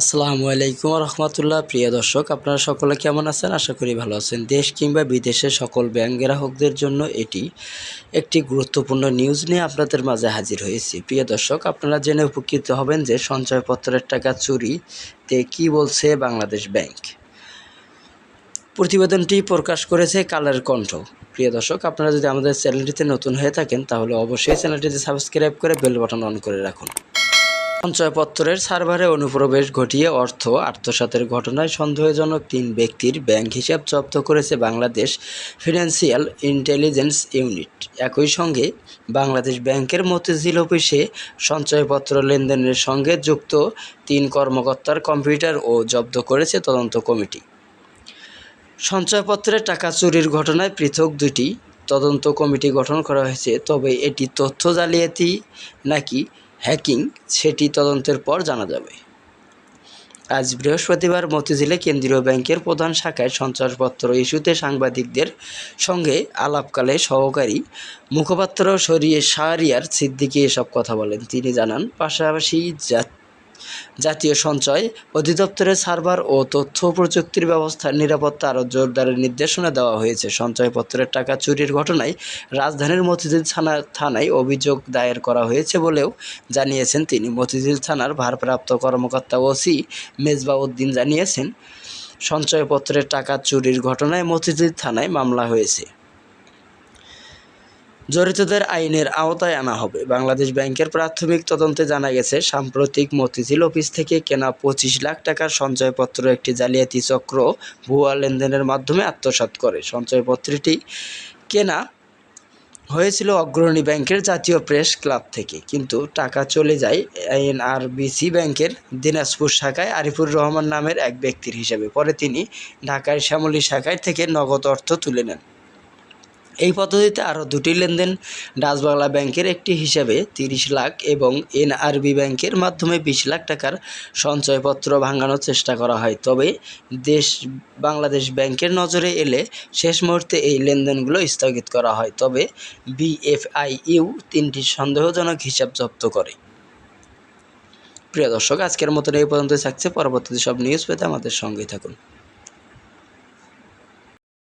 আসসালামু আলাইকুম রহমতুল্লাহ। প্রিয় দর্শক, আপনারা সকলে কেমন আছেন? আশা করি ভালো আছেন। দেশ কিংবা বিদেশের সকল ব্যাংক গ্রাহকদের জন্য এটি একটি গুরুত্বপূর্ণ নিউজ নিয়ে আপনাদের মাঝে হাজির হয়েছি। প্রিয় দর্শক, আপনারা জেনে উপকৃত হবেন যে সঞ্চয়পত্রের টাকা চুরিতে কি বলছে বাংলাদেশ ব্যাংক। প্রতিবেদনটি প্রকাশ করেছে কালের কণ্ঠ। প্রিয় দর্শক, আপনারা যদি আমাদের চ্যানেলটিতে নতুন হয়ে থাকেন, তাহলে অবশ্যই চ্যানেলটিতে সাবস্ক্রাইব করে বেল বাটন অন করে রাখুন। সঞ্চয়পত্রের সার্ভারে অনুপ্রবেশ ঘটিয়ে অর্থ আত্মসাতের ঘটনায় সন্দেহজনক তিন ব্যক্তির ব্যাংক হিসাব জব্দ করেছে বাংলাদেশ ফিনান্সিয়াল ইন্টেলিজেন্স ইউনিট। একই সঙ্গে বাংলাদেশ ব্যাংকের মতিঝিল অফিসে সঞ্চয়পত্র লেনদেনের সঙ্গে যুক্ত তিন কর্মকর্তার কম্পিউটার ও জব্দ করেছে তদন্ত কমিটি। সঞ্চয়পত্রের টাকা চুরির ঘটনায় পৃথক দুটি তদন্ত কমিটি গঠন করা হয়েছে, তবে এটি তথ্য জালিয়াতি নাকি হ্যাকিং, সেটি তদন্তের পর জানা যাবে। আজ বৃহস্পতিবার মতিঝিলে কেন্দ্রীয় ব্যাংকের প্রধান শাখায় সন্ত্রাসপত্র ইস্যুতে সাংবাদিকদের সঙ্গে আলাপকালে সহকারী মুখপাত্র সরিয়ে শাহরিয়ার সিদ্দিকী এসব কথা বলেন। তিনি জানান, পাশাপাশি জাতীয় সঞ্চয় অধিদপ্তরের সার্ভার ও তথ্য প্রযুক্তির ব্যবস্থার নিরাপত্তা আরও জোরদারের নির্দেশনা দেওয়া হয়েছে। সঞ্চয়পত্রের টাকা চুরির ঘটনায় রাজধানীর মতিঝিল থানা থানায় অভিযোগ দায়ের করা হয়েছে বলেও জানিয়েছেন তিনি। মতিঝিল থানার ভারপ্রাপ্ত কর্মকর্তা ওসি মেজবা উদ্দিন জানিয়েছেন, সঞ্চয়পত্রের টাকা চুরির ঘটনায় মতিঝিল থানায় মামলা হয়েছে। জড়িতদের আইনের আওতায় আনা হবে। বাংলাদেশ ব্যাংকের প্রাথমিক তদন্তে জানা গেছে, সাম্প্রতিক মতিঝিল অফিস থেকে কেনা পঁচিশ লাখ টাকার সঞ্চয়পত্র একটি জালিয়াতি চক্র ভুয়া লেনদেনের মাধ্যমে আত্মসাৎ করে। সঞ্চয়পত্রটি কেনা হয়েছিল অগ্রণী ব্যাংকের জাতীয় প্রেস ক্লাব থেকে, কিন্তু টাকা চলে যায় এনআরবিসি ব্যাংকের দিনাজপুর শাখায় আরিফুর রহমান নামের এক ব্যক্তির হিসেবে। পরে তিনি ঢাকার শ্যামলী শাখায় থেকে নগদ অর্থ তুলে নেন। এই পদ্ধতিতে আরও দুটি লেনদেন ডাচবাংলা ব্যাংকের একটি হিসাবে তিরিশ লাখ এবং এনআরবি ব্যাংকের মাধ্যমে বিশ লাখ টাকার সঞ্চয়পত্র ভাঙানোর চেষ্টা করা হয়। তবে দেশ, বাংলাদেশ ব্যাংকের নজরে এলে শেষ মুহূর্তে এই লেনদেনগুলো স্থগিত করা হয়। তবে বিএফআইইউ তিনটি সন্দেহজনক হিসাব জব্দ করে। প্রিয় দর্শক, আজকের মতন এই পর্যন্ত থাকছে পরবর্তীতে সব নিউজ পেতে আমাদের সঙ্গেই থাকুন।